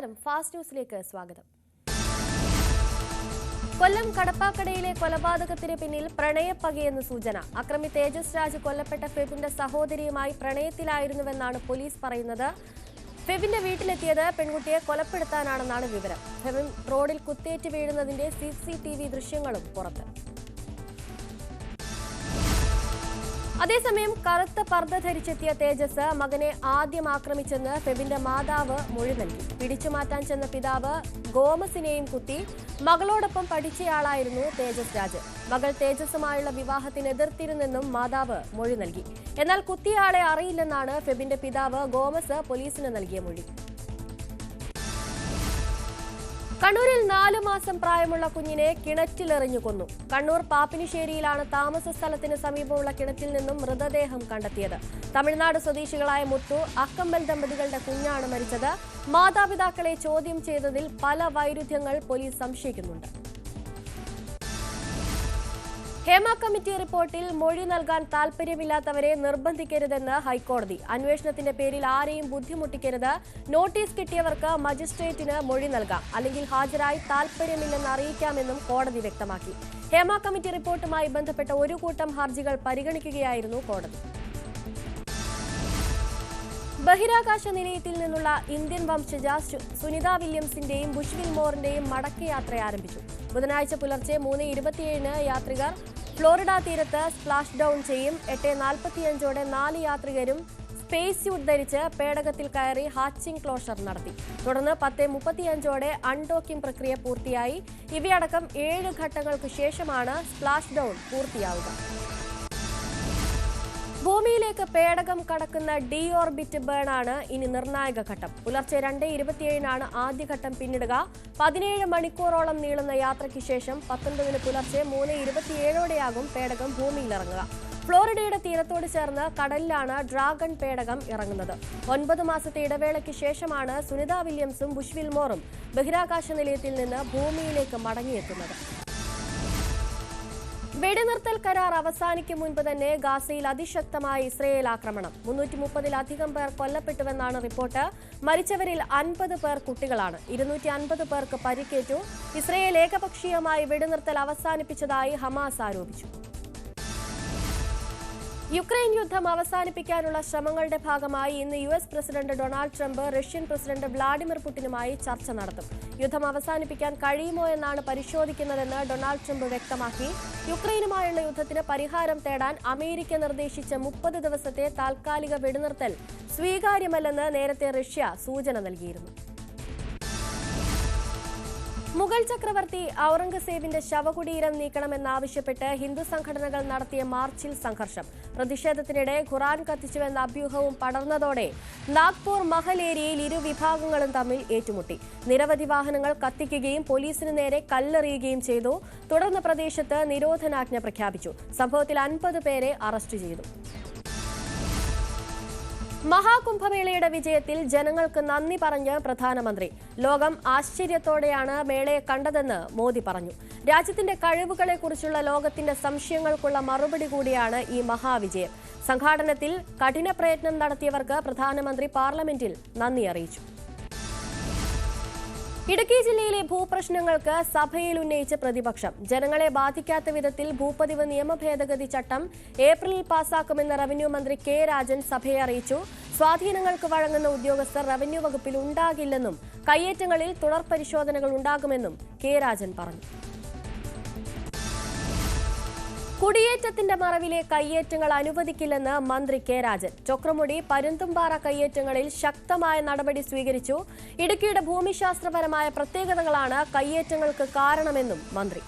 നമസ്കാരം. ഫാസ്റ്റ് ന്യൂസിലേക്ക് സ്വാഗതം. കൊല്ലം കടപ്പാക്കടയിലെ കൊലപാതകത്തിന് പിന്നിൽ പ്രണയപ്പകയെന്ന് സൂചന. അക്രമി തേജസ് രാജ് കൊല്ലപ്പെട്ട ഫെബിന്റെ സഹോദരിയുമായി പ്രണയത്തിലായിരുന്നുവെന്നാണ് പോലീസ് പറയുന്നത്. ഫെബിന്റെ വീട്ടിലെത്തിയത് പെൺകുട്ടിയെ കൊലപ്പെടുത്താനാണെന്നാണ് വിവരം. ഫെബിൻ റോഡിൽ കുത്തേറ്റ് വീഴുന്നതിന്റെ സിസിടിവി ദൃശ്യങ്ങളും പുറത്ത്. അതേസമയം കറുത്ത പർദ്ദ ധരിച്ചെത്തിയ തേജസ് മകനെ ആദ്യം ആക്രമിച്ചെന്ന് ഫെബിന്റെ മാതാവ് മൊഴി നൽകി. പിടിച്ചുമാറ്റാൻ ചെന്ന പിതാവ് ഗോമസിനെയും കുത്തി മകളോടൊപ്പം പഠിച്ചയാളായിരുന്നു തേജസ് രാജ് മകൾ തേജസുമായുള്ള വിവാഹത്തിന് എതിർത്തിരുന്നെന്നും മാതാവ് മൊഴി നൽകി. എന്നാൽ കുത്തിയാളെ അറിയില്ലെന്നാണ് ഫെബിന്റെ പിതാവ് ഗോമസ് പോലീസിന് നൽകിയ മൊഴി. കണ്ണൂരിൽ നാലു മാസം പ്രായമുള്ള കുഞ്ഞിനെ കിണറ്റിലെറിഞ്ഞു കൊന്നു. കണ്ണൂർ പാപ്പിനിശ്ശേരിയിലാണ് താമസ സ്ഥലത്തിന് സമീപമുള്ള കിണറ്റിൽ നിന്നും മൃതദേഹം കണ്ടെത്തിയത്. തമിഴ്നാട് സ്വദേശികളായ മുത്തു അക്കമ്പൽ ദമ്പതികളുടെ കുഞ്ഞാണ് മരിച്ചത്. മാതാപിതാക്കളെ ചോദ്യം ചെയ്തതിൽ പല വൈരുദ്ധ്യങ്ങൾ പോലീസ് സംശയിക്കുന്നുണ്ട്. ഹേമ കമ്മിറ്റി റിപ്പോർട്ടിൽ മൊഴി നൽകാൻ താൽപര്യമില്ലാത്തവരെ നിർബന്ധിക്കരുതെന്ന് ഹൈക്കോടതി. അന്വേഷണത്തിന്റെ പേരിൽ ആരെയും ബുദ്ധിമുട്ടിക്കരുത്. നോട്ടീസ് കിട്ടിയവർക്ക് മജിസ്ട്രേറ്റിന് മൊഴി നൽകാം. അല്ലെങ്കിൽ ഹാജരായി താൽപര്യമില്ലെന്ന് അറിയിക്കാമെന്നും കോടതി വ്യക്തമാക്കി. ഹേമ കമ്മിറ്റി റിപ്പോർട്ടുമായി ബന്ധപ്പെട്ട ഒരു കൂട്ടം ഹർജികൾ പരിഗണിക്കുകയായിരുന്നു കോടതി. ബഹിരാകാശ നിലയത്തിൽ നിന്നുള്ള ഇന്ത്യൻ വംശജ സുനിത വില്യംസിന്റെയും ബുഷ്വിൽ മോറിന്റെയും മടക്കയാത്ര ആരംഭിച്ചു. ബുധനാഴ്ച പുലർച്ചെ മൂന്ന് ഇരുപത്തിയേഴിന് യാത്രികർ ഫ്ലോറിഡ തീരത്ത് സ്പ്ലാഷ് ഡൗൺ ചെയ്യും. എട്ട് നാൽപ്പത്തിയഞ്ചോടെ നാല് യാത്രികരും സ്പേസ് സ്യൂട്ട് ധരിച്ച് പേടകത്തിൽ കയറി ഹാച്ചിംഗ് ക്ലോഷർ നടത്തി. തുടർന്ന് പത്ത് മുപ്പത്തിയഞ്ചോടെ അൺഡോക്കിംഗ് പ്രക്രിയ പൂർത്തിയായി. ഇവയടക്കം ഏഴ് ഘട്ടങ്ങൾക്ക് ശേഷമാണ് സ്പ്ലാഷ് ഡൗൺ പൂർത്തിയാവുക. ഭൂമിയിലേക്ക് പേടകം കടക്കുന്ന ഡി ഓർബിറ്റ് ബേൺ ആണ് ഇനി നിർണായക ഘട്ടം. പുലർച്ചെ രണ്ട് ഇരുപത്തിയേഴിനാണ് ആദ്യഘട്ടം പിന്നിടുക. പതിനേഴ് മണിക്കൂറോളം നീളുന്ന യാത്രയ്ക്ക് ശേഷം പത്തൊൻപതിന് പുലർച്ചെ മൂന്ന് ഇരുപത്തിയേഴോടെയാകും പേടകം ഭൂമിയിലിറങ്ങുക ഫ്ലോറിഡയുടെ തീരത്തോട് ചേർന്ന് കടലിലാണ് ഡ്രാഗൺ പേടകം ഇറങ്ങുന്നത്. ഒൻപത് മാസത്തെ ഇടവേളയ്ക്ക് ശേഷമാണ് സുനിത വില്യംസും ബുഷ് വിൽമോറും ബഹിരാകാശ നിലയത്തിൽ നിന്ന് ഭൂമിയിലേക്ക് മടങ്ങിയെത്തുന്നത്. വെടിനിർത്തൽ കരാർ അവസാനിക്കും മുൻപ് തന്നെ ഗാസയിൽ അതിശക്തമായ ഇസ്രയേൽ ആക്രമണം. മുന്നൂറ്റി മുപ്പതിലധികം പേർ കൊല്ലപ്പെട്ടുവെന്നാണ് റിപ്പോർട്ട്. മരിച്ചവരിൽ അൻപത് പേർ കുട്ടികളാണ്. ഇരുന്നൂറ്റി അൻപത് പേർക്ക് പരിക്കേറ്റു. ഇസ്രയേൽ ഏകപക്ഷീയമായി വെടിനിർത്തൽ അവസാനിപ്പിച്ചതായി ഹമാസ് ആരോപിച്ചു. യുക്രൈൻ യുദ്ധം അവസാനിപ്പിക്കാനുള്ള ശ്രമങ്ങളുടെ ഭാഗമായി ഇന്ന് U S president Donald Trump Russian president Vladimir പുടിനുമായി ചർച്ച നടത്തും. യുദ്ധം അവസാനിപ്പിക്കാൻ കഴിയുമോ എന്നാണ് പരിശോധിക്കുന്നതെന്ന് ഡൊണാൾഡ് ട്രംപ് വ്യക്തമാക്കി. യുക്രൈനുമായുള്ള യുദ്ധത്തിന് പരിഹാരം തേടാൻ അമേരിക്ക നിർദ്ദേശിച്ച മുപ്പത് ദിവസത്തെ താൽക്കാലിക വെടിനിർത്തൽ സ്വീകാര്യമല്ലെന്ന് നേരത്തെ റഷ്യ സൂചന നൽകിയിരുന്നു. മുഗൾ ചക്രവർത്തി ഔറംഗസേബിന്റെ ശവകുടീരം നീക്കണമെന്നാവശ്യപ്പെട്ട് ഹിന്ദു സംഘടനകൾ നടത്തിയ മാർച്ചിൽ സംഘർഷം. പ്രതിഷേധത്തിനിടെ ഖുറാൻ കത്തിച്ചുവെന്ന അഭ്യൂഹവും പടർന്നതോടെ നാഗ്പൂർ മഹൽ ഏരിയയിൽ ഇരു വിഭാഗങ്ങളും തമ്മിൽ ഏറ്റുമുട്ടി. നിരവധി വാഹനങ്ങൾ കത്തിക്കുകയും പോലീസിന് നേരെ കല്ലെറിയുകയും ചെയ്തു. തുടർന്ന് പ്രദേശത്ത് നിരോധനാജ്ഞ പ്രഖ്യാപിച്ചു. സംഭവത്തിൽ അൻപത് പേരെ അറസ്റ്റ് ചെയ്തു. മഹാകുംഭമേളയുടെ വിജയത്തിൽ ജനങ്ങൾക്ക് നന്ദി പറഞ്ഞ് പ്രധാനമന്ത്രി. ലോകം ആശ്ചര്യത്തോടെയാണ് മേളയെ കണ്ടതെന്ന് മോദി പറഞ്ഞു. രാജ്യത്തിന്റെ കഴിവുകളെക്കുറിച്ചുള്ള ലോകത്തിന്റെ സംശയങ്ങൾക്കുള്ള മറുപടി കൂടിയാണ് ഈ മഹാവിജയം. സംഘാടനത്തിൽ കഠിന പ്രയത്നം നടത്തിയവർക്ക് പ്രധാനമന്ത്രി പാർലമെന്റിൽ നന്ദി അറിയിച്ചു. ഇടുക്കി ജില്ലയിലെ ഭൂപ്രശ്നങ്ങൾക്ക് സഭയിൽ ഉന്നയിച്ച പ്രതിപക്ഷം ജനങ്ങളെ ബാധിക്കാത്ത വിധത്തിൽ ഭൂപതിവ് നിയമ ഭേദഗതി ചട്ടം ഏപ്രിലിൽ പാസാക്കുമെന്ന് റവന്യൂ മന്ത്രി കെ രാജൻ സഭയെ അറിയിച്ചു. സ്വാധീനങ്ങൾക്ക് വഴങ്ങുന്ന ഉദ്യോഗസ്ഥർ റവന്യൂ വകുപ്പിൽ ഉണ്ടാകില്ലെന്നും കയ്യേറ്റങ്ങളിൽ തുടർ പരിശോധനകൾ ഉണ്ടാകുമെന്നും കെ രാജൻ പറഞ്ഞു. കുടിയേറ്റത്തിന്റെ മറവിലെ കയ്യേറ്റങ്ങൾ അനുവദിക്കില്ലെന്ന് മന്ത്രി കെ രാജൻ. ചൊക്രമുടി പരുന്തുംപാറ കയ്യേറ്റങ്ങളിൽ ശക്തമായ നടപടി സ്വീകരിച്ചു. ഇടുക്കിയുടെ ഭൂമിശാസ്ത്രപരമായ പ്രത്യേകതകളാണ് കയ്യേറ്റങ്ങൾക്ക് കാരണമെന്നും മന്ത്രി.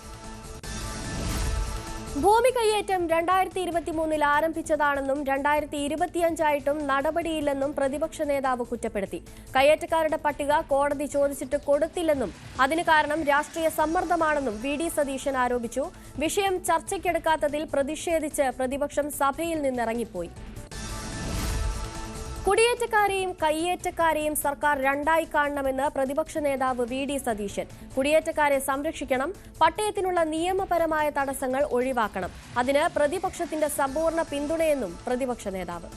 ഭൂമി കയ്യേറ്റം രണ്ടായിരത്തി ഇരുപത്തി മൂന്നിൽ ആരംഭിച്ചതാണെന്നും രണ്ടായിരത്തി ഇരുപത്തിയഞ്ചായിട്ടും നടപടിയില്ലെന്നും പ്രതിപക്ഷ നേതാവ് കുറ്റപ്പെടുത്തി. കയ്യേറ്റക്കാരുടെ പട്ടിക കോടതി ചോദിച്ചിട്ട് കൊടുത്തില്ലെന്നും അതിന് കാരണം രാഷ്ട്രീയ സമ്മർദ്ദമാണെന്നും വി ഡി സതീശൻ ആരോപിച്ചു. വിഷയം ചർച്ചയ്ക്കെടുക്കാത്തതിൽ പ്രതിഷേധിച്ച് പ്രതിപക്ഷം സഭയിൽ നിന്നിറങ്ങിപ്പോയി. കുടിയേറ്റക്കാരെയും കയ്യേറ്റക്കാരെയും സർക്കാർ രണ്ടായി കാണണമെന്ന് പ്രതിപക്ഷ നേതാവ് വി ഡി സതീശൻ. കുടിയേറ്റക്കാരെ സംരക്ഷിക്കണം പട്ടയത്തിനുള്ള നിയമപരമായ തടസ്സങ്ങൾ ഒഴിവാക്കണം. അതിന് പ്രതിപക്ഷത്തിന്റെ സമ്പൂർണ പിന്തുണയെന്നും പ്രതിപക്ഷ നേതാവ്.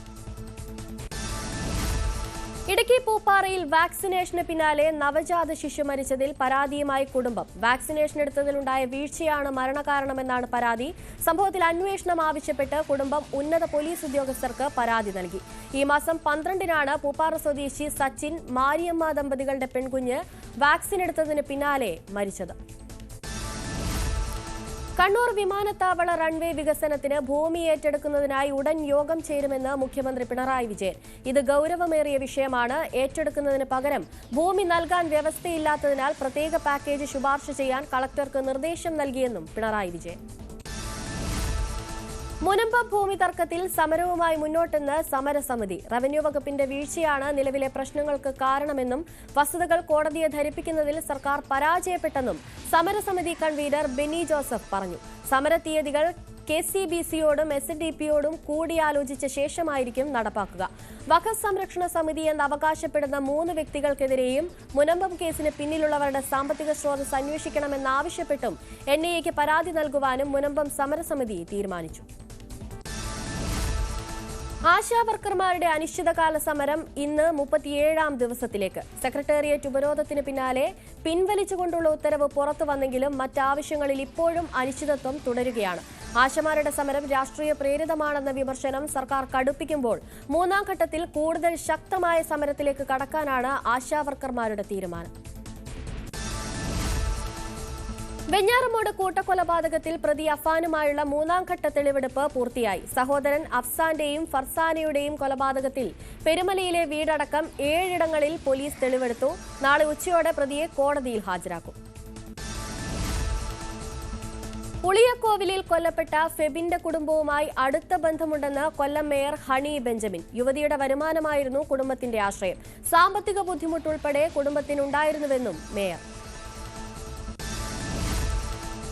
ഇടുക്കി പൂപ്പാറയിൽ വാക്സിനേഷന് പിന്നാലെ നവജാത ശിശു മരിച്ചതിൽ പരാതിയുമായി കുടുംബം. വാക്സിനേഷൻ എടുത്തതിലുണ്ടായ വീഴ്ചയാണ് മരണകാരണമെന്നാണ് പരാതി. സംഭവത്തിൽ അന്വേഷണം ആവശ്യപ്പെട്ട് കുടുംബം ഉന്നത പോലീസ് ഉദ്യോഗസ്ഥർക്ക് പരാതി നൽകി. ഈ മാസം പന്ത്രണ്ടിനാണ് പൂപ്പാറ സ്വദേശി സച്ചിൻ മാരിയമ്മ ദമ്പതികളുടെ പെൺകുഞ്ഞ് വാക്സിൻ എടുത്തതിന് പിന്നാലെ മരിച്ചത്. കണ്ണൂർ വിമാനത്താവള റൺവേ വികസനത്തിന് ഭൂമി ഏറ്റെടുക്കുന്നതിനായി ഉടൻ യോഗം ചേരുമെന്ന് മുഖ്യമന്ത്രി പിണറായി വിജയൻ. ഇത് ഗൌരവമേറിയ വിഷയമാണ്. ഏറ്റെടുക്കുന്നതിന് പകരം ഭൂമി നൽകാൻ വ്യവസ്ഥയില്ലാത്തതിനാൽ പ്രത്യേക പാക്കേജ് ശുപാർശ ചെയ്യാൻ കളക്ടർക്ക് നിർദ്ദേശം നൽകിയെന്നും പിണറായി വിജയൻ. മുനമ്പ ഭൂമി തർക്കത്തിൽ സമരവുമായി മുന്നോട്ടെന്ന് സമരസമിതി. റവന്യൂ വകുപ്പിന്റെ വീഴ്ചയാണ് നിലവിലെ പ്രശ്നങ്ങൾക്ക് കാരണമെന്നും വസ്തുതകൾ കോടതിയെ ധരിപ്പിക്കുന്നതിൽ സർക്കാർ പരാജയപ്പെട്ടെന്നും സമരസമിതി കൺവീനർ ബെന്നി ജോസഫ് പറഞ്ഞു. സമര തീയതികൾ കെ സി ബി സിയോടും എസ് ഡി പിയോടും കൂടിയാലോചിച്ച ശേഷമായിരിക്കും നടപ്പാക്കുക. വഖഫ് സംരക്ഷണ സമിതി എന്ന് അവകാശപ്പെടുന്ന മൂന്ന് വ്യക്തികൾക്കെതിരെയും മുനമ്പം കേസിന് പിന്നിലുള്ളവരുടെ സാമ്പത്തിക സ്രോതസ് അന്വേഷിക്കണമെന്നാവശ്യപ്പെട്ടും എൻ ഐ എക്ക് പരാതി നൽകുവാനും മുനമ്പം സമരസമിതി തീരുമാനിച്ചു. ആശാവർക്കർമാരുടെ അനിശ്ചിതകാല സമരം ഇന്ന് മുപ്പത്തിയേഴാം ദിവസത്തിലേക്ക്. സെക്രട്ടേറിയറ്റ് ഉപരോധത്തിന് പിന്നാലെ പിൻവലിച്ചുകൊണ്ടുള്ള ഉത്തരവ് പുറത്തു വന്നെങ്കിലും മറ്റാവശ്യങ്ങളിൽ ഇപ്പോഴും അനിശ്ചിതത്വം തുടരുകയാണ്. ആശമാരുടെ സമരം രാഷ്ട്രീയ പ്രേരിതമാണെന്ന വിമർശനം സർക്കാർ കടുപ്പിക്കുമ്പോൾ മൂന്നാം ഘട്ടത്തിൽ കൂടുതൽ ശക്തമായ സമരത്തിലേക്ക് കടക്കാനാണ് ആശാവർക്കർമാരുടെ തീരുമാനം. വെഞ്ഞാറമൂട് കൂട്ടക്കൊലപാതകത്തിൽ പ്രതി അഫാനുമായുള്ള മൂന്നാം ഘട്ട തെളിവെടുപ്പ് പൂർത്തിയായി. സഹോദരൻ അഫ്സാന്റെയും ഫർസാനയുടെയും കൊലപാതകത്തിൽ പെരുമലയിലെ വീടടക്കം ഏഴിടങ്ങളിൽ പോലീസ് തെളിവെടുത്തു. നാളെ ഉച്ചയോടെ പ്രതിയെ കോടതിയിൽ ഹാജരാക്കും. പുളിയക്കോവിലിൽ കൊല്ലപ്പെട്ട ഫെബിന്റെ കുടുംബവുമായി അടുത്ത ബന്ധമുണ്ടെന്ന് കൊല്ലം മേയർ ഹണി ബെഞ്ചമിൻ. യുവതിയുടെ വരുമാനമായിരുന്നു കുടുംബത്തിന്റെ ആശ്രയം. സാമ്പത്തിക ബുദ്ധിമുട്ടുൾപ്പെടെ കുടുംബത്തിനുണ്ടായിരുന്നുവെന്നും മേയർ.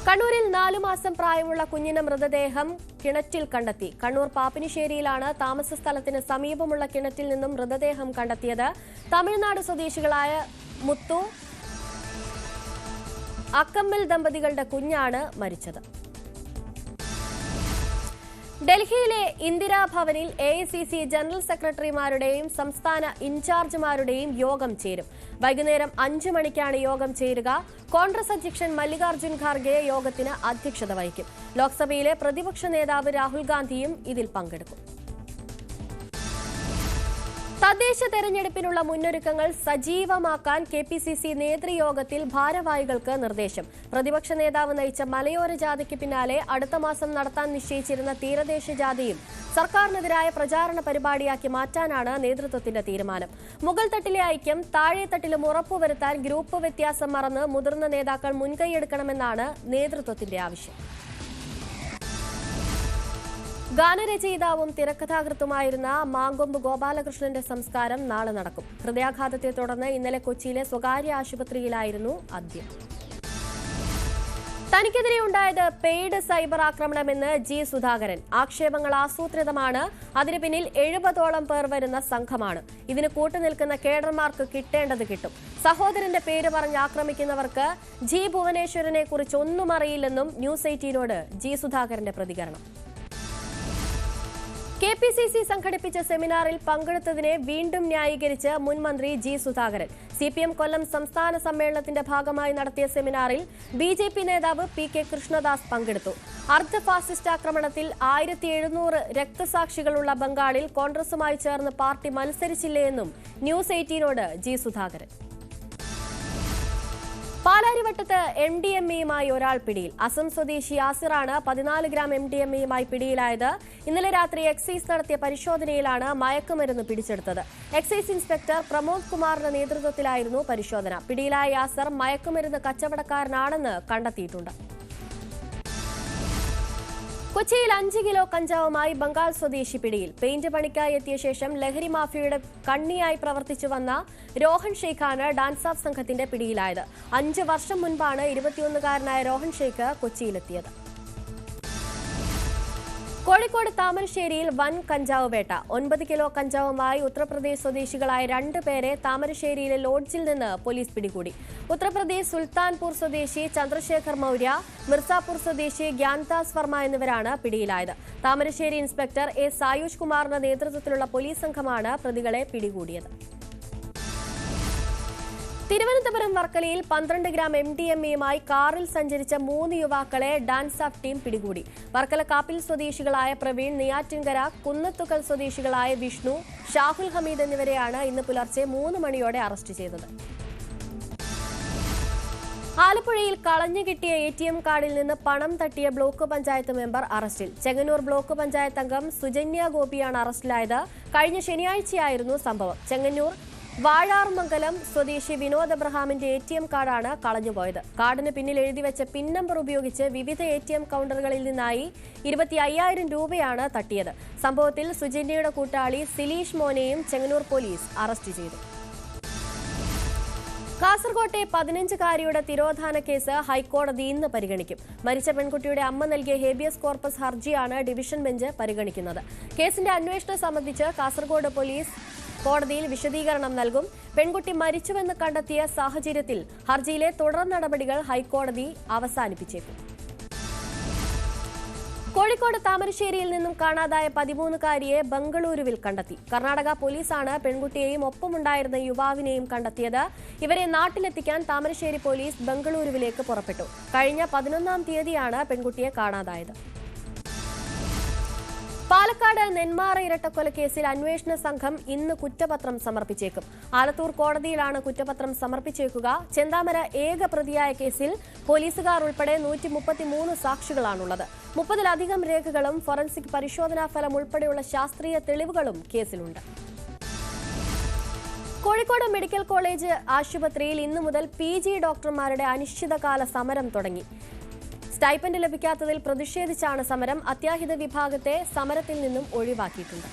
കണ്ണൂരിൽ നാലു മാസം പ്രായമുള്ള കുഞ്ഞിന്റെ മൃതദേഹം കിണറ്റിൽ കണ്ടെത്തി. കണ്ണൂർ പാപ്പിനിശ്ശേരിയിലാണ് താമസ സ്ഥലത്തിന് സമീപമുള്ള കിണറ്റിൽ നിന്നും മൃതദേഹം കണ്ടെത്തിയത്. തമിഴ്നാട് സ്വദേശികളായ മുത്തു അക്കമ്മൽ ദമ്പതികളുടെ കുഞ്ഞാണ് മരിച്ചത്. ഡൽഹിയിലെ ഇന്ദിരാഭവനിൽ A I C C general സെക്രട്ടറിമാരുടെയും സംസ്ഥാന ഇൻചാർജുമാരുടെയും യോഗം ചേരും. വൈകുന്നേരം അഞ്ചു മണിക്കാണ് യോഗം ചേരുക. കോൺഗ്രസ് അധ്യക്ഷൻ മല്ലികാർജുൻ ഖാർഗെ യോഗത്തിന് അധ്യക്ഷത വഹിക്കും. ലോക്സഭയിലെ പ്രതിപക്ഷ നേതാവ് രാഹുൽ ഗാന്ധിയും ഇതിൽ പങ്കെടുക്കും. തദ്ദേശ തെരഞ്ഞെടുപ്പിനുള്ള മുന്നൊരുക്കങ്ങൾ സജീവമാക്കാൻ കെ പി സി സി നേതൃയോഗത്തിൽ ഭാരവാഹികൾക്ക് നിർദ്ദേശം. പ്രതിപക്ഷ നേതാവ് നയിച്ച മലയോര ജാഥയ്ക്ക് പിന്നാലെ അടുത്ത മാസം നടത്താൻ നിശ്ചയിച്ചിരുന്ന തീരദേശ ജാഥയും സർക്കാരിനെതിരായ പ്രചാരണ പരിപാടിയാക്കി മാറ്റാനാണ് നേതൃത്വത്തിന്റെ തീരുമാനം. മുഗൾ തട്ടിലെ ഐക്യം താഴെത്തട്ടിലും ഉറപ്പുവരുത്താൻ ഗ്രൂപ്പ് വ്യത്യാസം മറന്ന് മുതിർന്ന നേതാക്കൾ മുൻകൈയെടുക്കണമെന്നാണ് നേതൃത്വത്തിന്റെ ആവശ്യം. ഗാനരചയിതാവും തിരക്കഥാകൃത്തുമായിരുന്ന മാങ്കൊമ്പ് ഗോപാലകൃഷ്ണന്റെ സംസ്കാരം നാളെ നടക്കും. ഹൃദയാഘാതത്തെ തുടർന്ന് ഇന്നലെ കൊച്ചിയിലെ സ്വകാര്യ ആശുപത്രിയിലായിരുന്നു അന്ത്യം തനിക്കെതിരെ ഉണ്ടായത് പെയ്ഡ് സൈബർ ആക്രമണമെന്ന് ജി സുധാകരൻ. ആക്ഷേപങ്ങൾ ആസൂത്രിതമാണ്. അതിനു പിന്നിൽ എഴുപതോളം പേർ വരുന്ന സംഘമാണ്. ഇതിന് കൂട്ടുനിൽക്കുന്ന കേഡർമാർക്ക് കിട്ടേണ്ടത് കിട്ടും. സഹോദരന്റെ പേര് പറഞ്ഞ് ആക്രമിക്കുന്നവർക്ക് ജി ഭുവനേശ്വരനെ കുറിച്ച് ഒന്നും അറിയില്ലെന്നും ന്യൂസ് എയ്റ്റീനോട് ജി സുധാകരന്റെ പ്രതികരണം. കെ പി സി സി സംഘടിപ്പിച്ച സെമിനാറിൽ പങ്കെടുത്തതിനെ വീണ്ടും ന്യായീകരിച്ച് മുൻ മന്ത്രി G Sudhakaran. C P M Kollam സംസ്ഥാന സമ്മേളനത്തിന്റെ ഭാഗമായി നടത്തിയ സെമിനാറിൽ ബി ജെ പി നേതാവ് പി കെ കൃഷ്ണദാസ് പങ്കെടുത്തു. അർദ്ധ ഫാസിസ്റ്റ് ആക്രമണത്തിൽ ആയിരത്തി എഴുന്നൂറ് രക്തസാക്ഷികളുള്ള ബംഗാളിൽ കോൺഗ്രസുമായി ചേർന്ന് പാർട്ടി മത്സരിച്ചില്ലേയെന്നും ന്യൂസ് എയ്റ്റീനോട് ജി സുധാകരൻ. പാലാരിവട്ടത്ത് എം ഡി എം എയുമായി ഒരാൾ പിടിയിൽ. അസം സ്വദേശി യാസിറാണ് പതിനാല് ഗ്രാം എം ഡി എം എയുമായി പിടിയിലായത്. ഇന്നലെ രാത്രി എക്സൈസ് നടത്തിയ പരിശോധനയിലാണ് മയക്കുമരുന്ന് പിടിച്ചെടുത്തത്. എക്സൈസ് ഇൻസ്പെക്ടർ പ്രമോദ് കുമാറിന്റെ നേതൃത്വത്തിലായിരുന്നു പരിശോധന. പിടിയിലായ യാസർ മയക്കുമരുന്ന് കച്ചവടക്കാരനാണെന്ന് കണ്ടെത്തിയിട്ടുണ്ട്. കൊച്ചിയിൽ അഞ്ച് കിലോ കഞ്ചാവുമായി ബംഗാൾ സ്വദേശി പിടിയിൽ. പെയിന്റ് പണിക്കായി എത്തിയ ശേഷം ലഹരി മാഫിയയുടെ കണ്ണിയായി പ്രവർത്തിച്ചു വന്ന രോഹൻ ഷെയ്ഖാണ് ഡാൻസ് ഓഫ് സംഘത്തിന്റെ പിടിയിലായത്. അഞ്ച് വർഷം മുൻപാണ് ഇരുപത്തിയൊന്നുകാരനായ രോഹൻ ഷെയ്ഖ് കൊച്ചിയിലെത്തിയത്. കോഴിക്കോട് താമരശ്ശേരിയിൽ വൻ കഞ്ചാവ് വേട്ട. ഒൻപത് കിലോ കഞ്ചാവുമായി ഉത്തർപ്രദേശ് സ്വദേശികളായ രണ്ട് പേരെ താമരശ്ശേരിയിലെ ലോഡ്ജിൽ നിന്ന് പോലീസ് പിടികൂടി. ഉത്തർപ്രദേശ് സുൽത്താൻപൂർ സ്വദേശി ചന്ദ്രശേഖർ മൗര്യ മിർസാപൂർ സ്വദേശി ഗ്യാൻദാസ് വർമ്മ എന്നിവരാണ് പിടിയിലായത്. താമരശ്ശേരി ഇൻസ്പെക്ടർ എ സായുഷ് കുമാറിന്റെ നേതൃത്വത്തിലുള്ള പോലീസ് സംഘമാണ് പ്രതികളെ പിടികൂടിയത്. തിരുവനന്തപുരം വർക്കലയിൽ പന്ത്രണ്ട് ഗ്രാം എം ഡി എം എയുമായി കാറിൽ സഞ്ചരിച്ച മൂന്ന് യുവാക്കളെ ഡാൻസ് ഓഫ് ടീം പിടികൂടി. വർക്കല കാപ്പിൽ സ്വദേശികളായ പ്രവീൺ നെയ്യാറ്റിങ്കര കുന്നത്തുക്കൽ സ്വദേശികളായ വിഷ്ണു ഷാഹുൽ ഹമീദ് എന്നിവരെയാണ് ഇന്ന് പുലർച്ചെ മൂന്ന് മണിയോടെ അറസ്റ്റ് ചെയ്തത്. ആലപ്പുഴയിൽ കളഞ്ഞു കിട്ടിയ എ ടി എം കാർഡിൽ നിന്ന് പണം തട്ടിയ ബ്ലോക്ക് പഞ്ചായത്ത് മെമ്പർ അറസ്റ്റിൽ. ചെങ്ങന്നൂർ ബ്ലോക്ക് പഞ്ചായത്ത് അംഗം സുജന്യ ഗോപിയാണ് അറസ്റ്റിലായത്. കഴിഞ്ഞ ശനിയാഴ്ചയായിരുന്നു സംഭവം. ചെങ്ങന്നൂർ വാഴാർമംഗലം സ്വദേശി വിനോദ് അബ്രഹാമിന്റെ എ ടി എം കാർഡാണ് കളഞ്ഞുപോയത് കാർഡിന് പിന്നിൽ എഴുതിവെച്ച പിൻ നമ്പർ ഉപയോഗിച്ച് വിവിധ എ ടി എം കൗണ്ടറുകളിൽ നിന്നായി ഇരുപത്തി അയ്യായിരം രൂപയാണ് തട്ടിയത്. സംഭവത്തിൽ സുജന്യയുടെ കൂട്ടാളി സിലീഷ് മോനെയും ചെങ്ങന്നൂർ പോലീസ് അറസ്റ്റ് ചെയ്തു. കാസർകോട്ടെ പതിനഞ്ചുകാരിയുടെ തിരോധാന കേസ് ഹൈക്കോടതി ഇന്ന് പരിഗണിക്കും. മരിച്ച പെൺകുട്ടിയുടെ അമ്മ നൽകിയ ഹേബിയസ് കോർപ്പസ് ഹർജിയാണ് ഡിവിഷൻ ബെഞ്ച് പരിഗണിക്കുന്നത്. കേസിന്റെ അന്വേഷണം സംബന്ധിച്ച് കാസർഗോഡ് പോലീസ് കോടതിയിൽ വിശദീകരണം നൽകും. പെൺകുട്ടി മരിച്ചുവെന്ന് കണ്ടെത്തിയ സാഹചര്യത്തിൽ ഹർജിയിലെ തുടർ നടപടികൾ ഹൈക്കോടതി അവസാനിപ്പിച്ചേക്കും. കോഴിക്കോട് താമരശ്ശേരിയിൽ നിന്നും കാണാതായ പതിമൂന്നുകാരിയെ ബംഗളൂരുവിൽ കണ്ടെത്തി. കർണാടക പോലീസാണ് പെൺകുട്ടിയെയും ഒപ്പമുണ്ടായിരുന്ന യുവാവിനെയും കണ്ടെത്തിയത്. ഇവരെ നാട്ടിലെത്തിക്കാൻ താമരശ്ശേരി പോലീസ് ബംഗളൂരുവിലേക്ക് പുറപ്പെട്ടു. കഴിഞ്ഞ പതിനൊന്നാം തീയതിയാണ് പെൺകുട്ടിയെ കാണാതായത്. പാലക്കാട് നെന്മാറ ഇരട്ടക്കൊലക്കേസിൽ അന്വേഷണ സംഘം ഇന്ന് കുറ്റപത്രം സമർപ്പിച്ചേക്കും. ആലത്തൂർ കോടതിയിലാണ് കുറ്റപത്രം സമർപ്പിച്ചേക്കുക. ചെന്താമര ഏക പ്രതിയായ കേസിൽ പോലീസുകാർ ഉൾപ്പെടെ നൂറ്റി മുപ്പത്തിമൂന്ന് സാക്ഷികളാണുള്ളത്. മുപ്പതിലധികം രേഖകളും ഫോറൻസിക് പരിശോധനാ ഫലം ഉൾപ്പെടെയുള്ള ശാസ്ത്രീയ തെളിവുകളും കേസിലുണ്ട്. കോഴിക്കോട് മെഡിക്കൽ കോളേജ് ആശുപത്രിയിൽ ഇന്നു മുതൽ പി ജി ഡോക്ടർമാരുടെ അനിശ്ചിതകാല സമരം തുടങ്ങി. സ്റ്റൈപ്പൻഡ് ലഭിക്കാത്തതിൽ പ്രതിഷേധിച്ചാണ് സമരം. അത്യാഹിത വിഭാഗത്തെ സമരത്തിൽ നിന്നും ഒഴിവാക്കിയിട്ടുണ്ട്.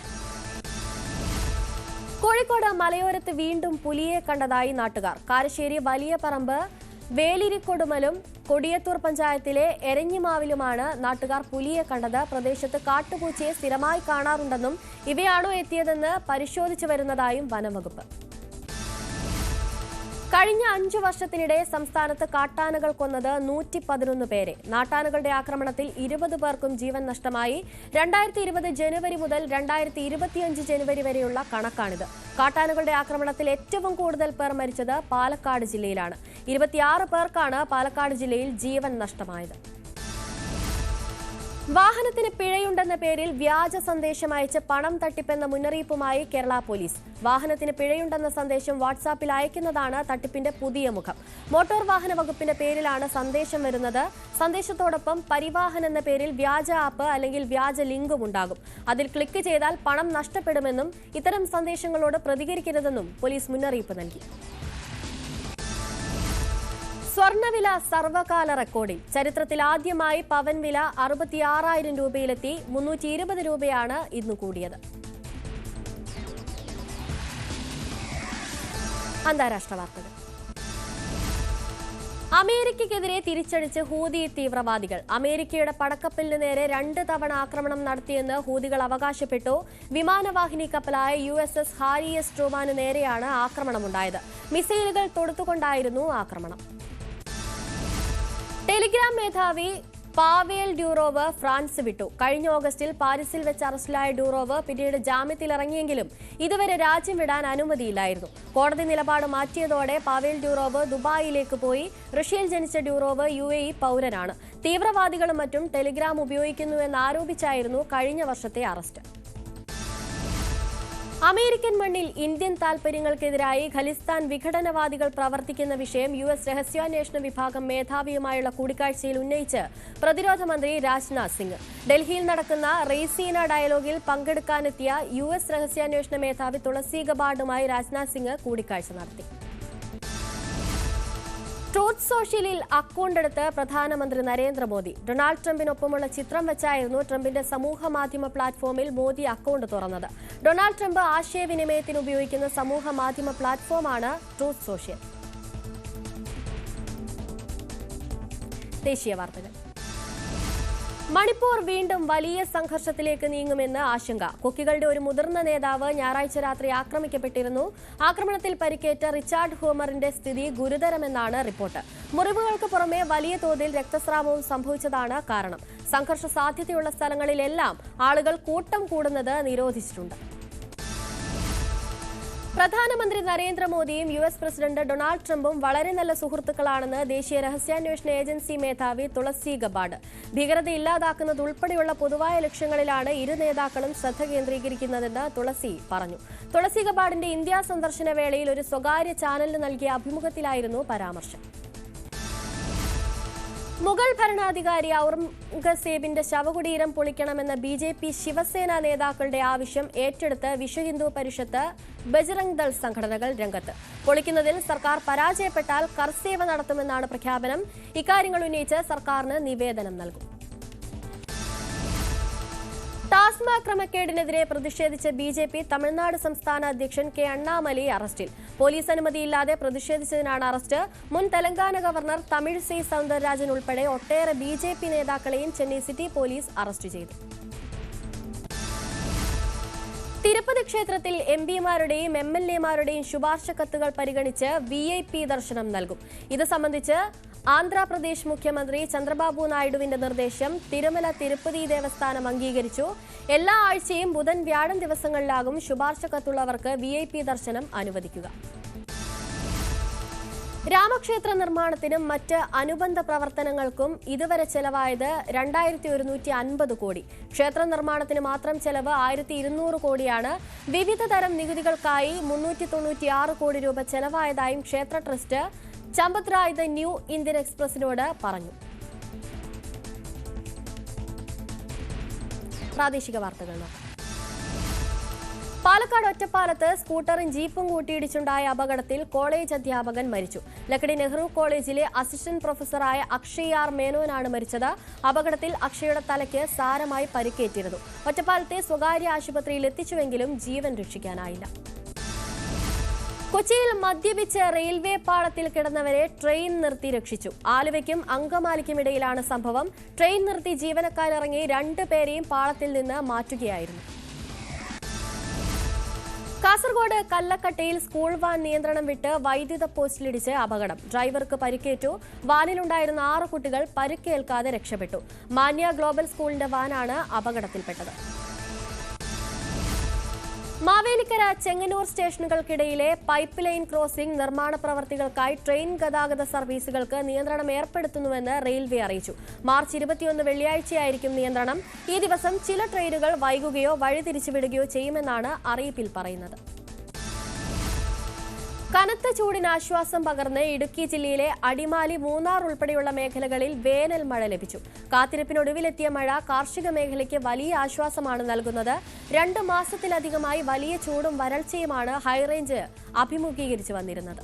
കോഴിക്കോട് മലയോരത്ത് വീണ്ടും പുലിയെ കണ്ടതായി നാട്ടുകാർ. കാരശ്ശേരി വലിയ പറമ്പ് വേലിരിക്കൊടുമലും കൊടിയത്തൂർ പഞ്ചായത്തിലെ എരഞ്ഞിമാവിലുമാണ് നാട്ടുകാർ പുലിയെ കണ്ടത്. പ്രദേശത്ത് കാട്ടുപൂച്ചയെ സ്ഥിരമായി കാണാറുണ്ടെന്നും ഇവയാണോ എത്തിയതെന്ന് പരിശോധിച്ചു വരുന്നതായും വനംവകുപ്പ്. കഴിഞ്ഞ അഞ്ചു വർഷത്തിനിടെ സംസ്ഥാനത്ത് കാട്ടാനകൾ കൊന്നത് നൂറ്റി പതിനൊന്ന് പേരെ. നാട്ടാനകളുടെ ആക്രമണത്തിൽ ഇരുപത് പേർക്കും ജീവൻ നഷ്ടമായി. രണ്ടായിരത്തി ഇരുപത് ജനുവരി മുതൽ രണ്ടായിരത്തി ഇരുപത്തിയഞ്ച് ജനുവരി വരെയുള്ള കണക്കാണിത്. കാട്ടാനകളുടെ ആക്രമണത്തിൽ ഏറ്റവും കൂടുതൽ പേർ മരിച്ചത് പാലക്കാട് ജില്ലയിലാണ്. ഇരുപത്തിയാറ് പേർക്കാണ് പാലക്കാട് ജില്ലയിൽ ജീവൻ നഷ്ടമായത്. വാഹനത്തിന് പിഴയുണ്ടെന്ന പേരിൽ വ്യാജ സന്ദേശം അയച്ച് പണം തട്ടിപ്പെന്ന മുന്നറിയിപ്പുമായി കേരള പോലീസ്. വാഹനത്തിന് പിഴയുണ്ടെന്ന സന്ദേശം വാട്സാപ്പിൽ അയക്കുന്നതാണ് തട്ടിപ്പിന്റെ പുതിയ മുഖം. മോട്ടോർ വാഹന വകുപ്പിന്റെ പേരിലാണ് സന്ദേശം വരുന്നത്. സന്ദേശത്തോടൊപ്പം പരിവാഹൻ എന്ന പേരിൽ വ്യാജ ആപ്പ് അല്ലെങ്കിൽ വ്യാജ ലിങ്കും ഉണ്ടാകും. അതിൽ ക്ലിക്ക് ചെയ്താൽ പണം നഷ്ടപ്പെടുമെന്നും ഇത്തരം സന്ദേശങ്ങളോട് പ്രതികരിക്കരുതെന്നും പോലീസ് മുന്നറിയിപ്പ് നൽകി. സ്വർണവില സർവകാല റെക്കോർഡിൽ. ചരിത്രത്തിൽ ആദ്യമായി പവൻ വില അറുപത്തിയാറായിരം രൂപയിലെത്തി. മുന്നൂറ്റി ഇരുപത് രൂപയാണ് ഇന്ന് കൂടിയത്. അന്താരാഷ്ട്ര വാർത്തകൾ. അമേരിക്കയ്ക്കെതിരെ തിരിച്ചടിച്ച് ഹൂതി തീവ്രവാദികൾ. അമേരിക്കയുടെ പടക്കപ്പലിന് നേരെ രണ്ട് തവണ ആക്രമണം നടത്തിയെന്ന് ഹൂതികൾ അവകാശപ്പെട്ടു. വിമാനവാഹിനി കപ്പലായ U S S Harry S ട്രൂമാന് നേരെയാണ് ആക്രമണമുണ്ടായത്. മിസൈലുകൾ തൊടുത്തുകൊണ്ടായിരുന്നു ആക്രമണം. ടെലിഗ്രാം മേധാവി പാവേൽ ഡ്യൂറോവ് ഫ്രാൻസ് വിട്ടു. കഴിഞ്ഞ ഓഗസ്റ്റിൽ പാരീസിൽ വെച്ച് അറസ്റ്റിലായ ഡ്യൂറോവ് പിന്നീട് ജാമ്യത്തിലിറങ്ങിയെങ്കിലും ഇതുവരെ രാജ്യം വിടാൻ അനുമതിയില്ലായിരുന്നു. കോടതി നിലപാട് മാറ്റിയതോടെ പാവേൽ ഡ്യൂറോവ് ദുബായിലേക്ക് പോയി. റഷ്യയിൽ ജനിച്ച ഡ്യൂറോവ് യു എ പൗരനാണ്. തീവ്രവാദികളും മറ്റും ടെലിഗ്രാം ഉപയോഗിക്കുന്നുവെന്നാരോപിച്ചായിരുന്നു കഴിഞ്ഞ വർഷത്തെ അറസ്റ്റ്. അമേരിക്കൻ മണ്ണിൽ ഇന്ത്യൻ താൽപര്യങ്ങൾക്കെതിരായി ഖലിസ്ഥാൻ വിഘടനവാദികൾ പ്രവർത്തിക്കുന്ന വിഷയം യു എസ് രഹസ്യാന്വേഷണ വിഭാഗം മേധാവിയുമായുള്ള കൂടിക്കാഴ്ചയിൽ ഉന്നയിച്ച് പ്രതിരോധ മന്ത്രി രാജ്നാഥ് സിംഗ്. ഡൽഹിയിൽ നടക്കുന്ന റെയ്സീന ഡയലോഗിൽ പങ്കെടുക്കാനെത്തിയ യു എസ് രഹസ്യാന്വേഷണ മേധാവി തുളസി ഗബാർഡുമായി രാജ്നാഥ് സിംഗ് കൂടിക്കാഴ്ച നടത്തി. ട്രൂത്ത് സോഷ്യലിൽ അക്കൗണ്ട് എടുത്ത് പ്രധാനമന്ത്രി നരേന്ദ്രമോദി. ഡൊണാൾഡ് ട്രംപിനൊപ്പമുള്ള ചിത്രം വെച്ചായിരുന്നു ട്രംപിന്റെ സമൂഹ മാധ്യമ പ്ലാറ്റ്ഫോമിൽ മോദി അക്കൗണ്ട് തുറന്നത്. ഡൊണാൾഡ് ട്രംപ് ആശയവിനിമയത്തിന് ഉപയോഗിക്കുന്ന സമൂഹ മാധ്യമ പ്ലാറ്റ്ഫോമാണ് ട്രൂത്ത് സോഷ്യൽ. ദേശീയ വാർത്തകൾ. മണിപ്പൂർ വീണ്ടും വലിയ സംഘർഷത്തിലേക്ക് നീങ്ങുമെന്ന് ആശങ്ക. കുക്കികളുടെ ഒരു മുതിർന്ന നേതാവ് ഞായറാഴ്ച രാത്രി ആക്രമിക്കപ്പെട്ടിരുന്നു. ആക്രമണത്തിൽ പരിക്കേറ്റ റിച്ചാർഡ് ഹോമറിന്റെ സ്ഥിതി ഗുരുതരമെന്നാണ് റിപ്പോർട്ട്. മുറിവുകൾക്ക് പുറമെ വലിയ തോതിൽ രക്തസ്രാവവും സംഭവിച്ചതാണ് കാരണം. സംഘർഷ സാധ്യതയുള്ള സ്ഥലങ്ങളിലെല്ലാം ആളുകൾ കൂട്ടം കൂടുന്നത് നിരോധിച്ചിട്ടുണ്ട്. പ്രധാനമന്ത്രി നരേന്ദ്രമോദിയും യു എസ് പ്രസിഡന്റ് ഡൊണാൾഡ് ട്രംപും വളരെ നല്ല സുഹൃത്തുക്കളാണെന്ന് ദേശീയ രഹസ്യാന്വേഷണ ഏജൻസി മേധാവി തുളസി ഗബാഡ് ഭീകരത ഇല്ലാതാക്കുന്നത് ഉൾപ്പെടെയുള്ള പൊതുവായ ലക്ഷ്യങ്ങളിലാണ് ഇരു നേതാക്കളും ശ്രദ്ധ കേന്ദ്രീകരിക്കുന്നതെന്ന് തുളസി പറഞ്ഞു. തുളസി ഗബാഡിന്റെ ഇന്ത്യ സന്ദർശന വേളയിൽ ഒരു സ്വകാര്യ ചാനലിന് നൽകിയ അഭിമുഖത്തിലായിരുന്നു പരാമർശം. മുഗൾ ഭരണാധികാരി ഔറംഗസേബിന്റെ ശവകുടീരം പൊളിക്കണമെന്ന ബി ജെ പി ശിവസേന നേതാക്കളുടെ ആവശ്യം ഏറ്റെടുത്ത് വിശ്വ ഹിന്ദു പരിഷത്ത് ബജറംഗ് ദൾ സംഘടനകൾ രംഗത്ത്. പൊളിക്കുന്നതിൽ സർക്കാർ പരാജയപ്പെട്ടാൽ കർസേവ നടത്തുമെന്നാണ് പ്രഖ്യാപനം. ഇക്കാര്യങ്ങൾ ഉന്നയിച്ച് സർക്കാരിന് നിവേദനം നൽകും. ടാസ്മാക് ക്രമക്കേടിനെതിരെ പ്രതിഷേധിച്ച് ബി ജെ പി തമിഴ്നാട് സംസ്ഥാന അധ്യക്ഷൻ കെ അണ്ണാമലൈ അറസ്റ്റിൽ. പോലീസ് അനുമതിയില്ലാതെ പ്രതിഷേധിച്ചതിനാണ് അറസ്റ്റ്. മുൻ തെലങ്കാന ഗവർണർ തമിഴ് സി സൗന്ദരരാജൻ ഉൾപ്പെടെ ഒട്ടേറെ ബി ജെ പി നേതാക്കളെയും ചെന്നൈ സിറ്റി പോലീസ് അറസ്റ്റ് ചെയ്തു. തിരുപ്പതി ക്ഷേത്രത്തിൽ എം പിമാരുടെയും എം എൽ എമാരുടെയും ശുപാർശ കത്തുകൾ പരിഗണിച്ച് വി ഐ പി ദർശനം നൽകും. ഇത് സംബന്ധിച്ച് ആന്ധ്രാപ്രദേശ് മുഖ്യമന്ത്രി ചന്ദ്രബാബു നായിഡുവിന്റെ നിർദ്ദേശം തിരുമല തിരുപ്പതി ദേവസ്ഥാനം അംഗീകരിച്ചു. എല്ലാ ആഴ്ചയും ബുധൻ വ്യാഴം ദിവസങ്ങളിലാകും ശുപാർശ കത്തുള്ളവർക്ക് വി ഐ പി ദർശനം അനുവദിക്കുക. രാമക്ഷേത്ര നിർമ്മാണത്തിനും മറ്റ് അനുബന്ധ പ്രവർത്തനങ്ങൾക്കും ഇതുവരെ ചെലവായത് രണ്ടായിരത്തി ഒരുന്നൂറ്റി അൻപത് കോടി. ക്ഷേത്ര നിർമ്മാണത്തിന് മാത്രം ചെലവ് ആയിരത്തി ഇരുന്നൂറ് കോടിയാണ്. വിവിധ തരം നികുതികൾക്കായി മുന്നൂറ്റി തൊണ്ണൂറ്റിയാറ് കോടി രൂപ ചെലവായതായും ക്ഷേത്ര trust Champat Rai the new Indian എക്സ്പ്രസിനോട് പറഞ്ഞു. പ്രാദേശിക വാർത്തകൾ പാലക്കാട് ഒറ്റപ്പാലത്ത് സ്കൂട്ടറും ജീപ്പും കൂട്ടിയിടിച്ചുണ്ടായ അപകടത്തിൽ കോളേജ് അധ്യാപകൻ മരിച്ചു. ലക്കടി നെഹ്റു കോളേജിലെ അസിസ്റ്റന്റ് പ്രൊഫസറായ അക്ഷയ് ആർ മേനോനാണ് മരിച്ചത്. അപകടത്തിൽ അക്ഷയുടെ തലയ്ക്ക് സാരമായി പരിക്കേറ്റിരുന്നു. ഒറ്റപ്പാലത്തെ സ്വകാര്യ ആശുപത്രിയിൽ എത്തിച്ചുവെങ്കിലും ജീവൻ രക്ഷിക്കാനായില്ല. കൊച്ചിയിൽ മദ്യപിച്ച് റെയിൽവേ പാളത്തിൽ കിടന്നവരെ ട്രെയിൻ നിർത്തി രക്ഷിച്ചു. ആലുവയ്ക്കും അങ്കമാലിക്കും ഇടയിലാണ് സംഭവം. ട്രെയിൻ നിർത്തി ജീവനക്കാരിറങ്ങി രണ്ടു പേരെയും പാളത്തിൽ നിന്ന് മാറ്റുകയായിരുന്നു. കാസർഗോഡ് കല്ലക്കട്ടയിൽ സ്കൂൾ വാൻ നിയന്ത്രണം വിട്ട് വൈദ്യുത പോസ്റ്റിലിടിച്ച് അപകടം. ഡ്രൈവർക്ക് പരിക്കേറ്റു. വാനിലുണ്ടായിരുന്ന ആറ് കുട്ടികൾ പരിക്കേൽക്കാതെ രക്ഷപ്പെട്ടു. മാന്യ ഗ്ലോബൽ സ്കൂളിന്റെ വാനാണ് അപകടത്തിൽപ്പെട്ടത്. മാവേലിക്കര ചെങ്ങന്നൂർ സ്റ്റേഷനുകൾക്കിടയിലെ പൈപ്പ് ലൈൻ ക്രോസിംഗ് നിർമ്മാണ പ്രവർത്തികൾക്കായി ട്രെയിൻ ഗതാഗത സർവീസുകൾക്ക് നിയന്ത്രണം ഏർപ്പെടുത്തുന്നുവെന്ന് റെയിൽവേ അറിയിച്ചു. മാർച്ച് ഇരുപത്തിയൊന്ന് വെള്ളിയാഴ്ചയായിരിക്കും നിയന്ത്രണം. ഈ ദിവസം ചില ട്രെയിനുകൾ വൈകുകയോ വഴിതിരിച്ചുവിടുകയോ ചെയ്യുമെന്നാണ് അറിയിപ്പിൽ പറയുന്നത്. കനത്ത ചൂടിന് ആശ്വാസം പകർന്ന് ഇടുക്കി ജില്ലയിലെ അടിമാലി മൂന്നാർ ഉൾപ്പെടെയുള്ള മേഖലകളിൽ വേനൽ മഴ ലഭിച്ചു. കാത്തിരിപ്പിനൊടുവിലെത്തിയ മഴ കാർഷിക മേഖലയ്ക്ക് വലിയ ആശ്വാസമാണ് നൽകുന്നത്. രണ്ട് മാസത്തിലധികമായി വലിയ ചൂടും വരൾച്ചയുമാണ് ഹൈറേഞ്ച് അഭിമുഖീകരിച്ചു വന്നിരുന്നത്.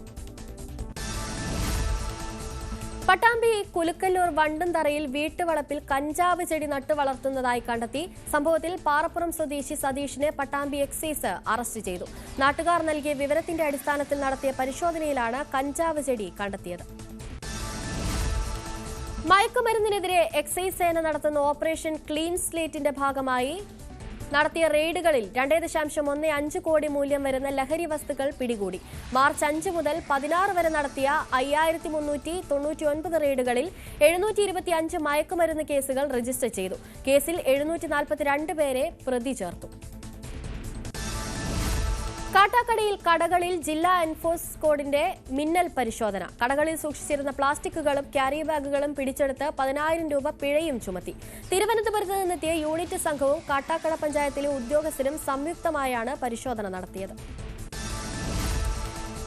പട്ടാമ്പി കുലുക്കല്ലൂർ വണ്ടുംതറയിൽ വീട്ടുവളപ്പിൽ കഞ്ചാവ് ചെടി നട്ടു വളർത്തുന്നതായി കണ്ടെത്തി. സംഭവത്തിൽ പാറപ്പുറം സ്വദേശി സതീഷിനെ പട്ടാമ്പി എക്സൈസ് അറസ്റ്റ് ചെയ്തു. നാട്ടുകാർ നൽകിയ വിവരത്തിന്റെ അടിസ്ഥാനത്തിൽ നടത്തിയ പരിശോധനയിലാണ് കഞ്ചാവ് ചെടി കണ്ടെത്തിയത്. മയക്കുമരുന്നിനെതിരെ എക്സൈസ് സേന നടത്തുന്ന ഓപ്പറേഷൻ ക്ലീൻ സ്ലേറ്റിന്റെ ഭാഗമായി നടത്തിയ റെയ്ഡുകളിൽ രണ്ടേ ദശാംശം ഒന്ന് അഞ്ച് കോടി മൂല്യം വരുന്ന ലഹരി വസ്തുക്കൾ പിടികൂടി. മാർച്ച് അഞ്ച് മുതൽ പതിനാറ് വരെ നടത്തിയ അയ്യായിരത്തി മുന്നൂറ്റി തൊണ്ണൂറ്റി ഒൻപത് റെയ്ഡുകളിൽ എഴുന്നൂറ്റി ഇരുപത്തി അഞ്ച് മയക്കുമരുന്ന് കേസുകൾ രജിസ്റ്റർ ചെയ്തു. കേസിൽ എഴുന്നൂറ്റി നാൽപ്പത്തിരണ്ട് പേരെ പ്രതി ചേർത്തു. കാട്ടാക്കടയിൽ കടകളിൽ ജില്ലാ എൻഫോഴ്സ് സ്ക്വാഡിന്റെ മിന്നൽ പരിശോധന. കടകളിൽ സൂക്ഷിച്ചിരുന്ന പ്ലാസ്റ്റിക്കുകളും ക്യാരി ബാഗുകളും പിടിച്ചെടുത്ത് പതിനായിരം രൂപ പിഴയും ചുമത്തി. തിരുവനന്തപുരത്ത് നിന്നെത്തിയ യൂണിറ്റ് സംഘവും കാട്ടാക്കട പഞ്ചായത്തിലെ ഉദ്യോഗസ്ഥരും സംയുക്തമായാണ് പരിശോധന നടത്തിയത്.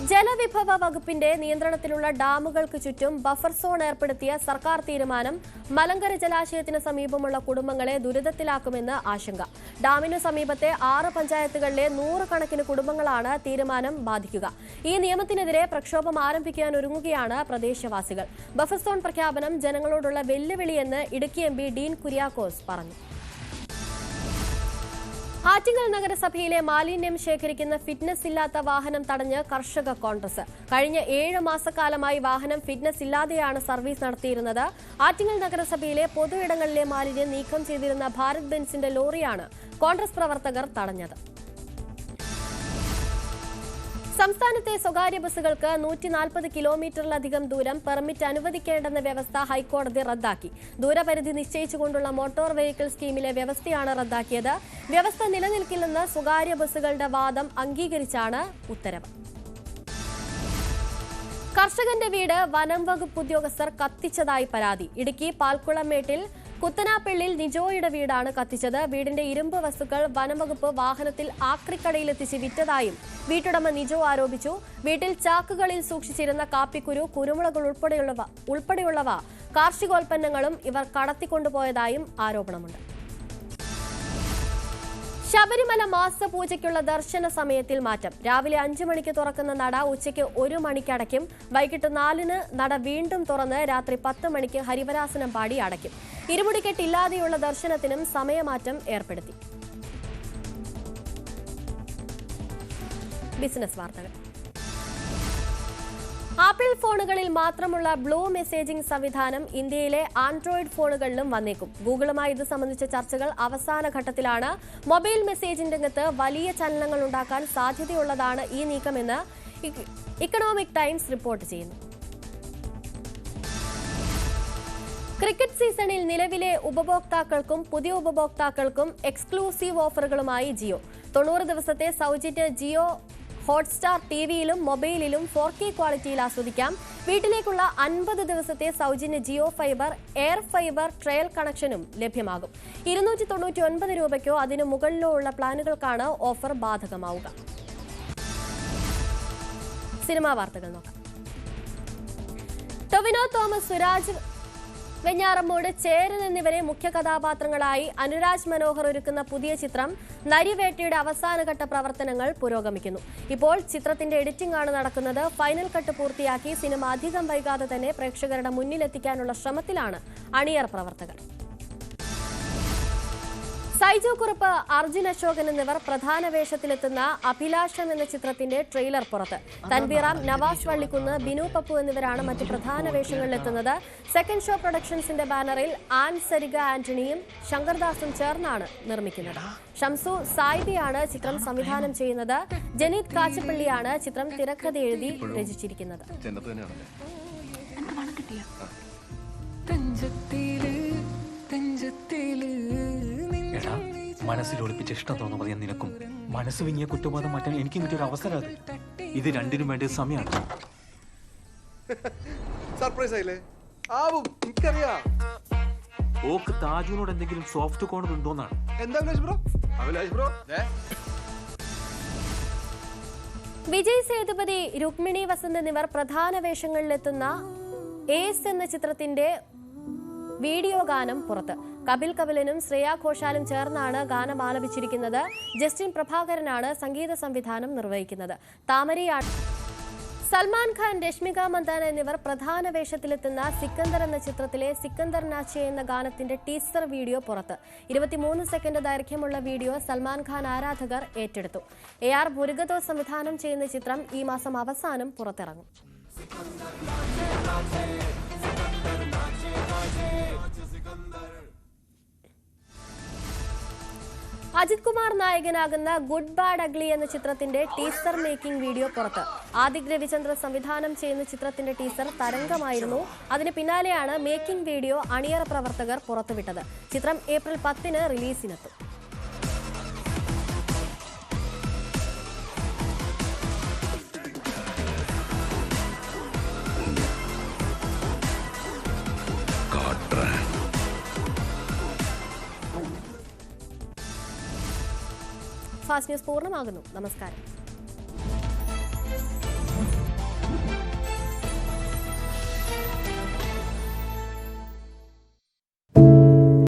ജലവിഭവ വകുപ്പിന്റെ നിയന്ത്രണത്തിലുള്ള ഡാമുകൾക്ക് ചുറ്റും ബഫർ സോൺ ഏർപ്പെടുത്തിയ സർക്കാർ തീരുമാനം മലങ്കര ജലാശയത്തിന് സമീപമുള്ള കുടുംബങ്ങളെ ദുരിതത്തിലാക്കുമെന്ന് ആശങ്ക. ഡാമിനു സമീപത്തെ ആറ് പഞ്ചായത്തുകളിലെ നൂറുകണക്കിന് കുടുംബങ്ങളാണ് തീരുമാനം ബാധിക്കുക. ഈ നിയമത്തിനെതിരെ പ്രക്ഷോഭം ആരംഭിക്കാൻ ഒരുങ്ങുകയാണ് പ്രദേശവാസികൾ. ബഫർ സോൺ പ്രഖ്യാപനം ജനങ്ങളോടുള്ള വെല്ലുവിളിയെന്ന് ഇടുക്കി എം ഡീൻ കുര്യാക്കോസ് പറഞ്ഞു. ആറ്റിങ്ങൽ നഗരസഭയിലെ മാലിന്യം ശേഖരിക്കുന്ന ഫിറ്റ്നസ് ഇല്ലാത്ത വാഹനം തടഞ്ഞ് കർഷക കോൺഗ്രസ്. കഴിഞ്ഞ ഏഴ് മാസക്കാലമായി വാഹനം ഫിറ്റ്നസ് ഇല്ലാതെയാണ് സർവീസ് നടത്തിയിരുന്നത്. ആറ്റിങ്ങൽ നഗരസഭയിലെ പൊതു ഇടങ്ങളിലെ മാലിന്യം നീക്കം ചെയ്തിരുന്ന ഭാരത് ബെൻസിന്റെ ലോറിയാണ് കോൺഗ്രസ് പ്രവർത്തകർ തടഞ്ഞത്. സംസ്ഥാനത്തെ സ്വകാര്യ ബസ്സുകൾക്ക് നൂറ്റി നാൽപ്പത് കിലോമീറ്ററിലധികം ദൂരം പെർമിറ്റ് അനുവദിക്കേണ്ടെന്ന വ്യവസ്ഥ ഹൈക്കോടതി റദ്ദാക്കി. ദൂരപരിധി നിശ്ചയിച്ചുകൊണ്ടുള്ള മോട്ടോർ വെഹിക്കിൾ സ്കീമിലെ വ്യവസ്ഥയാണ് റദ്ദാക്കിയത്. വ്യവസ്ഥ നിലനിൽക്കില്ലെന്ന് സ്വകാര്യ ബസ്സുകളുടെ വാദം അംഗീകരിച്ചാണ് ഉത്തരവ്. കർഷകന്റെ വീട് വനം വകുപ്പ് ഉദ്യോഗസ്ഥർ കത്തിച്ചതായി പരാതി. ഇടുക്കി പാൽക്കുളമേട്ടിൽ കുത്തനാപ്പള്ളിയിൽ നിജോയുടെ വീടാണ് കത്തിച്ചത്. വീടിന്റെ ഇരുമ്പ് വസ്തുക്കൾ വനംവകുപ്പ് വാഹനത്തിൽ ആക്രിക്കടയിലെത്തിച്ച് വിറ്റതായും വീട്ടുടമ നിജോ ആരോപിച്ചു. വീട്ടിൽ ചാക്കുകളിൽ സൂക്ഷിച്ചിരുന്ന കാപ്പിക്കുരു കുരുമുളകൾ ഉൾപ്പെടെയുള്ളവ ഉൾപ്പെടെയുള്ളവ കാർഷികോൽപ്പന്നങ്ങളും ഇവർ കടത്തിക്കൊണ്ടുപോയതായും ആരോപണമുണ്ട്. ശബരിമല മാസപൂജയ്ക്കുള്ള ദർശന സമയത്തിൽ മാറ്റം. രാവിലെ അഞ്ചു മണിക്ക് തുറക്കുന്ന നട ഉച്ചയ്ക്ക് ഒരു മണിക്ക് അടയ്ക്കും. വൈകിട്ട് നാലിന് നട വീണ്ടും തുറന്ന് രാത്രി പത്ത് മണിക്ക് ഹരിവരാസനം പാടി അടയ്ക്കും. ഇരുമുടിക്കെട്ടില്ലാതെയുള്ള ദർശനത്തിനും സമയമാറ്റം ഏർപ്പെടുത്തി. ബിസിനസ് വാർത്തകൾ. ആപ്പിൾ ഫോണുകളിൽ മാത്രമുള്ള ബ്ലൂ മെസ്സേജിംഗ് സംവിധാനം ഇന്ത്യയിലെ ആൻഡ്രോയിഡ് ഫോണുകളിലും വന്നേക്കും. ഗൂഗിളുമായി ഇത് സംബന്ധിച്ച ചർച്ചകൾ അവസാന ഘട്ടത്തിലാണ്. മൊബൈൽ മെസ്സേജിംഗ് രംഗത്ത് വലിയ ചലനങ്ങൾ ഉണ്ടാക്കാൻ സാധ്യതയുള്ളതാണ് ഈ നീക്കമെന്ന് ഇക്കണോമിക് ടൈംസ് റിപ്പോർട്ട് ചെയ്യുന്നു. ക്രിക്കറ്റ് സീസണിൽ നിലവിലെ ഉപഭോക്താക്കൾക്കും പുതിയ ഉപഭോക്താക്കൾക്കും എക്സ്ക്ലൂസീവ് ഓഫറുകളുമായി ജിയോ. തൊണ്ണൂറ് ദിവസത്തെ സൗജന്യ ജിയോ ഹോട്ട്സ്റ്റാർ ടി വിയിലും മൊബൈലിലും ഫോർ കെ ക്വാളിറ്റിയിൽ ആസ്വദിക്കാം. വീട്ടിലേക്കുള്ള അൻപത് ദിവസത്തെ സൗജന്യ Jio fibre air fibre trial കണക്ഷനും ലഭ്യമാകും. ഇരുന്നൂറ്റി തൊണ്ണൂറ്റി ഒൻപത് രൂപയ്ക്കോ അതിനു മുകളിലോ ഉള്ള പ്ലാനുകൾക്കാണ് ഓഫർ ബാധകമാവുക. സിനിമാ വാർത്തകൾ നോക്കാം. ടൊവിനോ തോമസ് സുരാജ് വെഞ്ഞാറമ്മൂട് ചേരൻ എന്നിവരെ മുഖ്യ കഥാപാത്രങ്ങളായി അനുരാജ് മനോഹർ ഒരുക്കുന്ന പുതിയ ചിത്രം നരിവേട്ടയുടെ അവസാനഘട്ട പ്രവർത്തനങ്ങൾ പുരോഗമിക്കുന്നു. ഇപ്പോൾ ചിത്രത്തിന്റെ എഡിറ്റിംഗ് ആണ് നടക്കുന്നത്. ഫൈനൽ കട്ട് പൂർത്തിയാക്കി സിനിമ അധികം വൈകാതെ തന്നെ പ്രേക്ഷകരുടെ മുന്നിലെത്തിക്കാനുള്ള ശ്രമത്തിലാണ് അണിയർ പ്രവർത്തകർ. സൈജു കുറുപ്പ് അർജുൻ അശോകൻ എന്നിവർ പ്രധാന വേഷത്തിലെത്തുന്ന അഭിലാഷം എന്ന ചിത്രത്തിന്റെ ട്രെയിലർ പുറത്ത്. തൻബീറാം നവാസ് വള്ളിക്കുന്ന് ബിനു പപ്പു എന്നിവരാണ് മറ്റ് പ്രധാന വേഷങ്ങളിലെത്തുന്നത്. സെക്കൻഡ് ഷോ പ്രൊഡക്ഷൻസിന്റെ ബാനറിൽ ആൻ സരിക ആന്റണിയും ശങ്കർദാസും ചേർന്നാണ് നിർമ്മിക്കുന്നത്. ഷംസു സായിബിയാണ് ചിത്രം സംവിധാനം ചെയ്യുന്നത്. ജനീത് കാച്ചപ്പള്ളിയാണ് ചിത്രം തിരക്കഥ എഴുതി രചിച്ചിരിക്കുന്നത്. മനസ്സിൽ ഒളിപ്പിച്ച ഇഷ്ടം തോന്നു ഞാൻ നിനക്കും. മനസ്സ് വിങ്ങിയ കുറ്റബോധം മാറ്റാൻ എനിക്കും കിട്ടിയൊരു അവസരം അത്. ഇത് രണ്ടിനും വേണ്ട സമയമാണ് സർപ്രൈസ് ആയില്ലേ? ആവും എനിക്കറിയാം. ഓക്ക് താജുവിനോട് എന്തെങ്കിലും സോഫ്റ്റ് കോണർ ഉണ്ടോന്നാണ്. എന്താ ബ്രോ? ബ്രോ വിജയ് സേതുപതി രുക്മിണി വസന്ത് എന്നിവർ പ്രധാന വേഷങ്ങളിലെത്തുന്ന ഏസ് എന്ന ചിത്രത്തിന്റെ വീഡിയോ ഗാനം പുറത്ത്. കപിൽ കപിലനും ശ്രേയ ഘോഷാലും ചേർന്നാണ് ഗാനം ആലപിച്ചിരിക്കുന്നത്. ജസ്റ്റിൻ പ്രഭാകരനാണ് സംഗീത സംവിധാനം നിർവഹിക്കുന്നത്. താമരയാണ് സൽമാൻ ഖാൻ രശ്മിക മന്ദാന എന്നിവർ പ്രധാന വേഷത്തിലെത്തുന്ന സിക്കന്ദർ എന്ന ചിത്രത്തിലെ സിക്കന്ദർ നാച്ചെ എന്ന ഗാനത്തിന്റെ ടീസർ വീഡിയോ പുറത്ത്. ഇരുപത്തിമൂന്ന് സെക്കൻഡ് ദൈർഘ്യമുള്ള വീഡിയോ സൽമാൻ ഖാൻ ആരാധകർ ഏറ്റെടുത്തു. എ ആർ മുരുകതോ സംവിധാനം ചെയ്യുന്ന ചിത്രം ഈ മാസം അവസാനം പുറത്തിറങ്ങും. അജിത് കുമാർ നായകനാകുന്ന ഗുഡ് ബാഡ് അഗ്ലി എന്ന ചിത്രത്തിന്റെ ടീസർ മേക്കിംഗ് വീഡിയോ പുറത്ത്. ആദിക് രവിചന്ദ്ര സംവിധാനം ചെയ്യുന്ന ചിത്രത്തിന്റെ ടീസർ തരംഗമായിരുന്നു. അതിന് പിന്നാലെയാണ് മേക്കിംഗ് വീഡിയോ അണിയറ പ്രവർത്തകർ പുറത്തുവിട്ടത്. ചിത്രം ഏപ്രിൽ പത്തിന് റിലീസിനെത്തും. Fast news പൂർണമാകുന്നു. നമസ്കാരം.